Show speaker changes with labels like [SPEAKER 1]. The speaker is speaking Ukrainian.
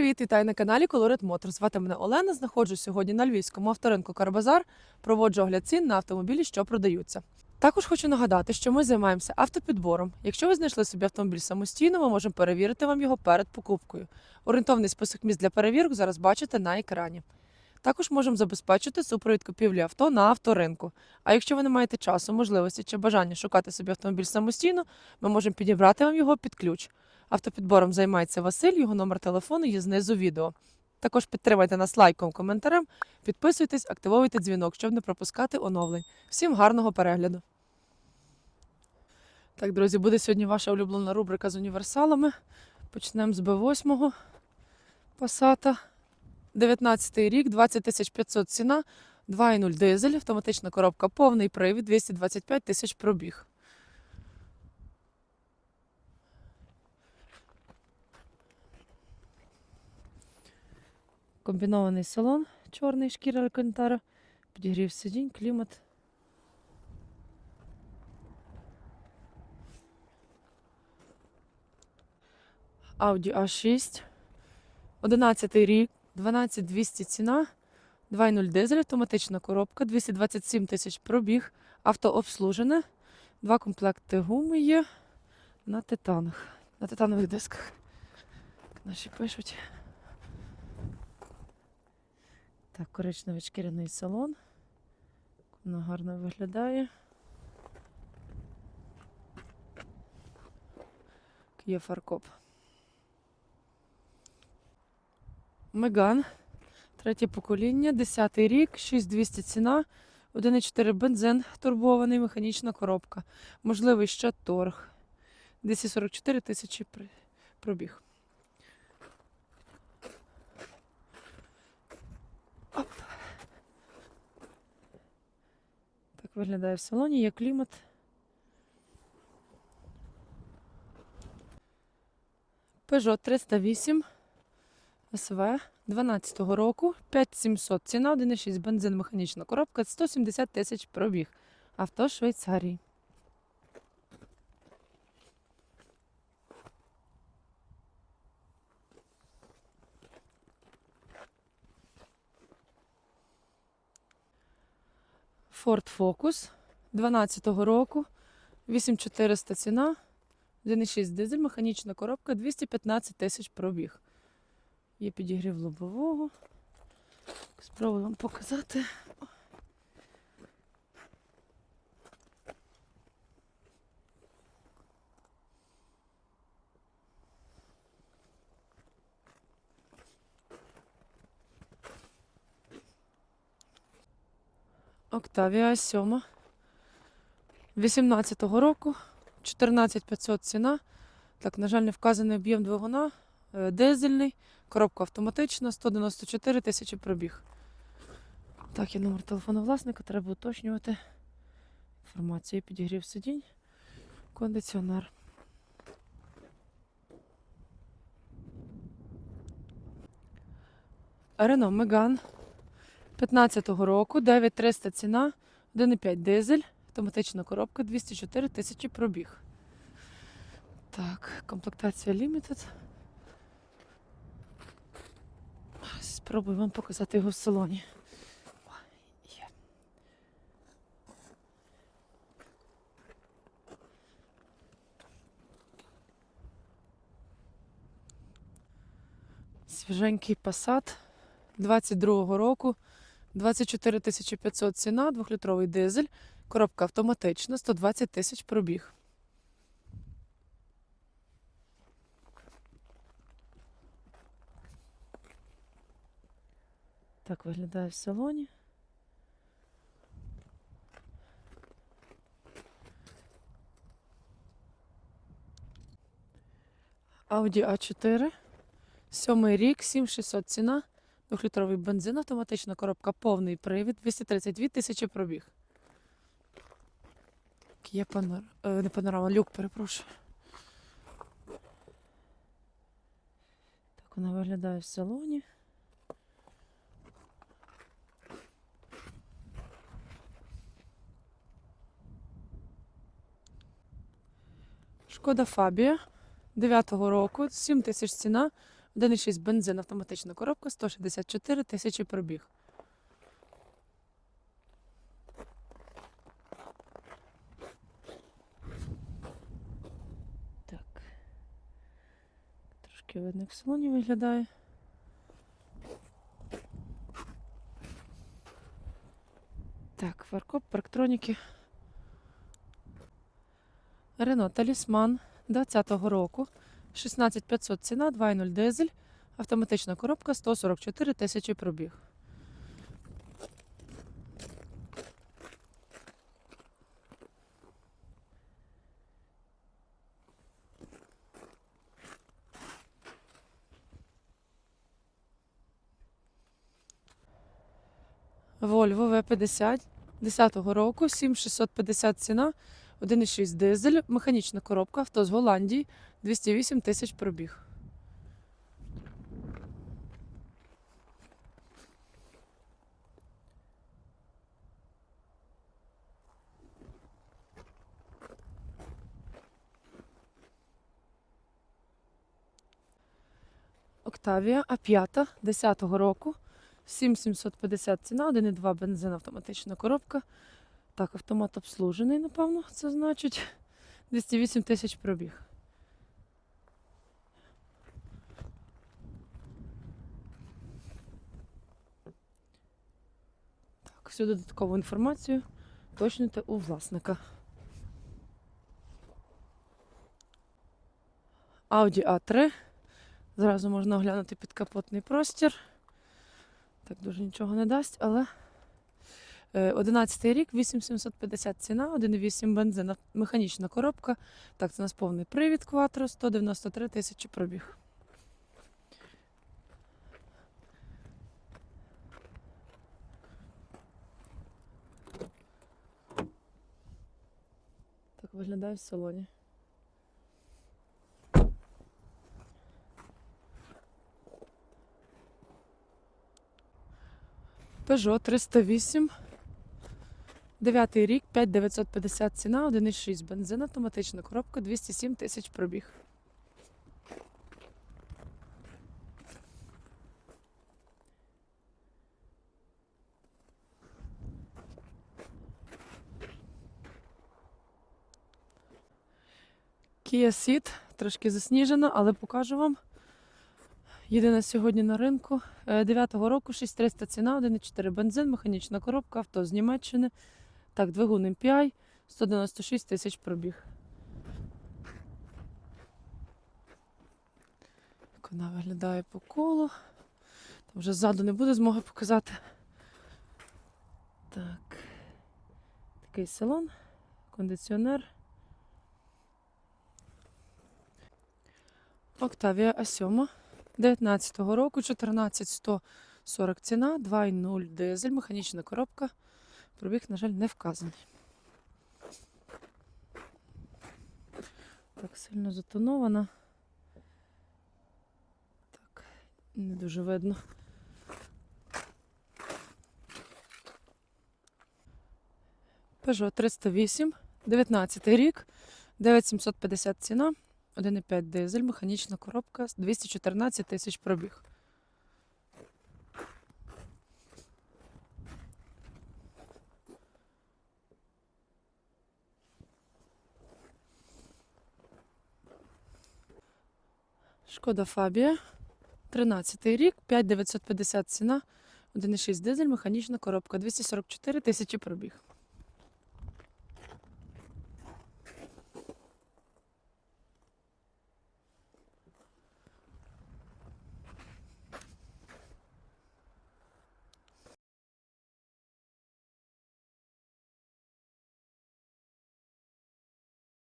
[SPEAKER 1] привіт! Вітаю на каналі Colored Motor. Звати мене Олена. Знаходжусь сьогодні на львівському авторинку Карбазар. Проводжу огляд цін на автомобілі, що продаються. Також хочу нагадати, що ми займаємося автопідбором. Якщо ви знайшли собі автомобіль самостійно, ми можемо перевірити вам його перед покупкою. Орієнтовний список місць для перевірок зараз бачите на екрані. Також можемо забезпечити супровід купівлі авто на авторинку. А якщо ви не маєте часу, можливості чи бажання шукати собі автомобіль самостійно, ми можемо підібрати вам його під ключ. Автопідбором займається Василь, його номер телефону є знизу відео. Також підтримайте нас лайком, коментарем, підписуйтесь, активовуйте дзвінок, щоб не пропускати оновлень. Всім гарного перегляду! Так, друзі, буде сьогодні ваша улюблена рубрика з універсалами. Почнемо з Б8 Passat. 19 рік, 20 500 ціна, 2,0 дизель, автоматична коробка, повний привід, 225 тисяч пробіг. Комбінований салон, чорний шкіра Алькантара, підігрів сидінь, клімат. Audi A6, 11 рік, 12200 ціна, 2.0 дизель, автоматична коробка, 227 тисяч пробіг, авто обслужене, два комплекти гуми є на титанах, на титанових дисках. Наші пишуть. Так, коричневий шкіряний салон. Воно гарно виглядає. Є фаркоп. Меган. Третє покоління, 10 рік, 6200 ціна, 1,4 бензин турбований, механічна коробка. Можливий ще торг. 244 тисячі пробіг. Оп. Так виглядає в салоні, є клімат. Peugeot 308 СВ 12-го року, 5700 ціна, 1,6 бензин, механічна коробка, 170 тисяч пробіг. Авто Швейцарії. Ford Focus 12-го року, 8400 ціна, 1,6 дизель, механічна коробка, 215 тисяч пробіг. Є підігрів лобового. Спробую вам показати. Октавія 7. 18-го року. 14500 ціна. Так, на жаль, не вказаний об'єм двигуна. Е, Дизельний. Коробка автоматична, 194 тисячі пробіг. Так, є номер телефону власника, треба уточнювати. Інформацію підігрів сидінь. Кондиціонер. Рено Меган 15-го року, 9300 ціна, 1,5 дизель, автоматична коробка, 204 тисячі пробіг. Так, комплектація Limited. Спробую вам показати його в салоні. Свіженький Passat 22-го року. 24 500 ціна, 2-літровий дизель, коробка автоматична, 120 тисяч пробіг. Так виглядає в салоні. Audi A4. Сьомий рік, 7600 ціна. Двохлітровий бензин, автоматична коробка, повний привід, 232 тисячі пробіг. Є панор... е, не панорама, люк, перепрошую. Так вона виглядає в салоні. Шкода Фабія 9-го року, 7 тисяч ціна, 1,6 бензин, автоматична коробка, 164 тисячі пробіг. Так. Трошки видно, як в салоні виглядає. Так, фаркоп, парктроніки. Рено Талісман 20-го року. 16500 ціна, 2.0 дизель. Автоматична коробка 144 тисячі пробіг. Volvo V50 10-го року, 7650 ціна, 1,6 дизель, механічна коробка, авто з Голландії, 208 тисяч пробіг. Октавія А5 10-го року. 7750 ціна, 1,2 бензин, автоматична коробка. Так, автомат обслужений, напевно, це значить 208 тисяч пробіг. Всю додаткову інформацію точнюйте у власника. Audi A3. Зразу можна оглянути підкапотний простір. Так дуже нічого не дасть, але е, 11 рік, 8750 ціна, 1,8 бензин, механічна коробка. Так, це у нас повний привід Quattro, 193 тисячі пробіг. Виглядає в салоні. Peugeot 308. Дев'ятий рік, 5950 ціна, 1,6 бензин, автоматична коробка, 207 тисяч пробіг. Kia Ceed, трошки засніжена, але покажу вам. Єдине сьогодні на ринку. 9-го року 6300 ціна, 1,4 бензин, механічна коробка, авто з Німеччини. Так, двигун MPI, 196 тисяч пробіг. Як вона виглядає по колу. Там вже ззаду не буде змоги показати. Так. Такий салон, кондиціонер. Октавія А7. 19-го року, 14140 ціна, 2,0 дизель, механічна коробка. Пробіг, на жаль, не вказаний. Так, сильно затонована. Так, не дуже видно. Peugeot 308, 19 рік, 9750 ціна. 1,5 дизель, механічна коробка, 214 тисяч пробіг. Шкода Фабія. 13 рік, 5950 ціна, 1,6 дизель, механічна коробка, 244 тисячі пробіг.